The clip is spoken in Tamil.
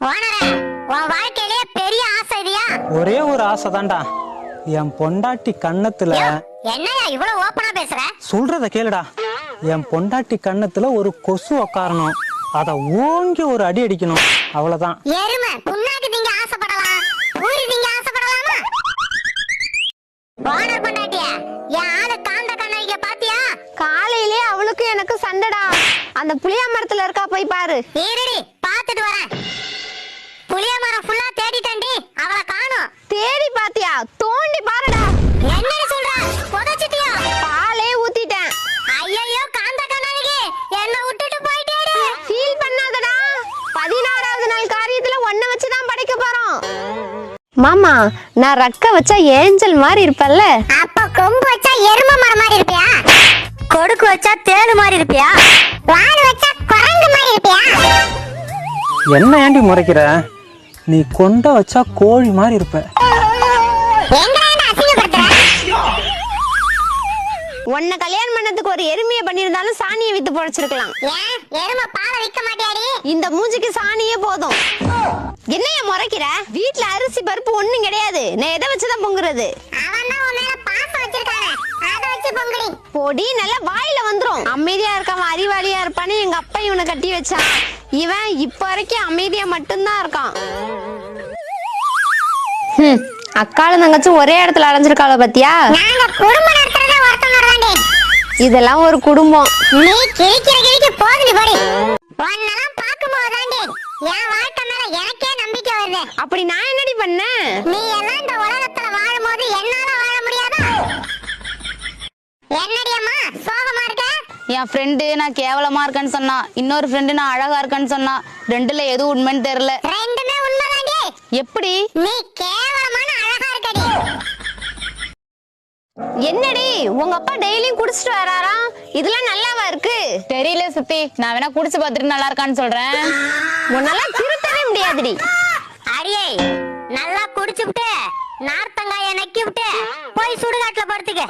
உன் வாழ்க்கையிலேயே பெரிய ஆசை இதுயா? ஒரே ஒரு ஆசை தான்டா என் பொண்டாட்டி கன்னத்துல என்னய்யா இவ்வளவு ஓப்பனா பேசுற? சொல்றத கேளுடா. என் பொண்டாட்டி கன்னத்துல ஒரு கொசு உக்காரணும். அத ஓங்கி ஒரு அடி அடிக்கணும். அவ்வளவுதான். எருமை புண்ணாக்கு திங்க ஆசைப்படலாம். ஊறி திங்க ஆசைப்படலாமா? ஓனர் பொண்டாட்டிய என் ஆளு காந்த கண்ணாடிக்க பாத்தியா? காலையிலே அவளுக்கு எனக்கு சண்டைடா. அந்த புளியா மரத்துல இருக்கா போய் பாரு. இருடி காரியத்துல ஒன்ன வச்சு தான் படைக்க போறோம். மாமா நான் ரக்க வச்சா ஏஞ்சல் மாதிரி இருப்பல்ல அப்ப கொம்பு வச்சா எரும மரம் மாதிரி இருப்பியா? கொடுக்கு வச்சா தேளு மாதிரி இருப்பியா? வால் வச்சா குரங்கு மாதிரி இருப்பியா? என்ன ஏண்டி முறைக்கிற? நீ கொண்ட வச்சா கோழி மாதிரி இருப்ப. எங்கடா உன்னை கல்யாணம் பண்ணதுக்கு ஒரு எருமையை பண்ணியிருந்தாலும் சாணியை வித்து பொழைச்சிருக்கலாம் எரும பாலை விக்க மாட்டியாடி? இந்த மூஞ்சிக்கு சாணியே போதும். என்னைய முறைக்கிற? வீட்ல அரிசி பருப்பு ஒண்ணும் கிடையாது. நான் எதை வச்சுதான் பொங்குறது? பொடி நல்லா வாயில வந்துரும். அமைதியா இருக்காம அறிவாளியா இருப்பான்னு எங்க அப்பா இவனை கட்டி வச்சான். இவன் இப்ப வரைக்கும் அமைதியா மட்டும்தான் இருக்கான். ஹம், அக்காளும் தங்கச்சும் ஒரே இடத்துல அலைஞ்சிருக்காள பாத்தியா? நாங்க குடும்ப நடத்துறத தாண்டி இதெல்லாம் ஒரு குடும்பம். நீ கிழிக்கிற கிழிக்கு போகுது போடி உன்னெல்லாம் பார்க்கும்போது தாண்டி என் வாழ்க்கை மேல எனக்கே நம்பிக்கை வருது. அப்படி நான் என்னடி பண்ணேன் நீ எல்லாம் இந்த உலகத்துல வாழும்போது என்னால வாழ முடியாதா? என்னடி அம்மா சோகமா இருக்க? என் ஃப்ரெண்டு நான் கேவலமா இருக்கேன்னு சொன்னா இன்னொரு ஃப்ரெண்டு நான் அழகா இருக்கேன்னு சொன்னா ரெண்டுல எது உண்மைன்னு தெரியல. ரெண்டுமே உண்மைதாண்டி. எப்படி? நீ கேவலமான அழகா இருக்கடி என்னடி உங்க அப்பா டெய்லியும் குடிச்சிட்டு வராராம் இதெல்லாம் நல்லாவா இருக்கு? தெரியல சுத்தி நான் வேணா குடிச்சு பார்த்துட்டு நல்லா இருக்கான்னு சொல்றேன். உன்னால திருத்தவே முடியாதுடி. அடியே நல்லா குடிச்சுப்புட்டு நார்த்தங்காய நக்கி விட்டு போய் சுடுகாட்டுல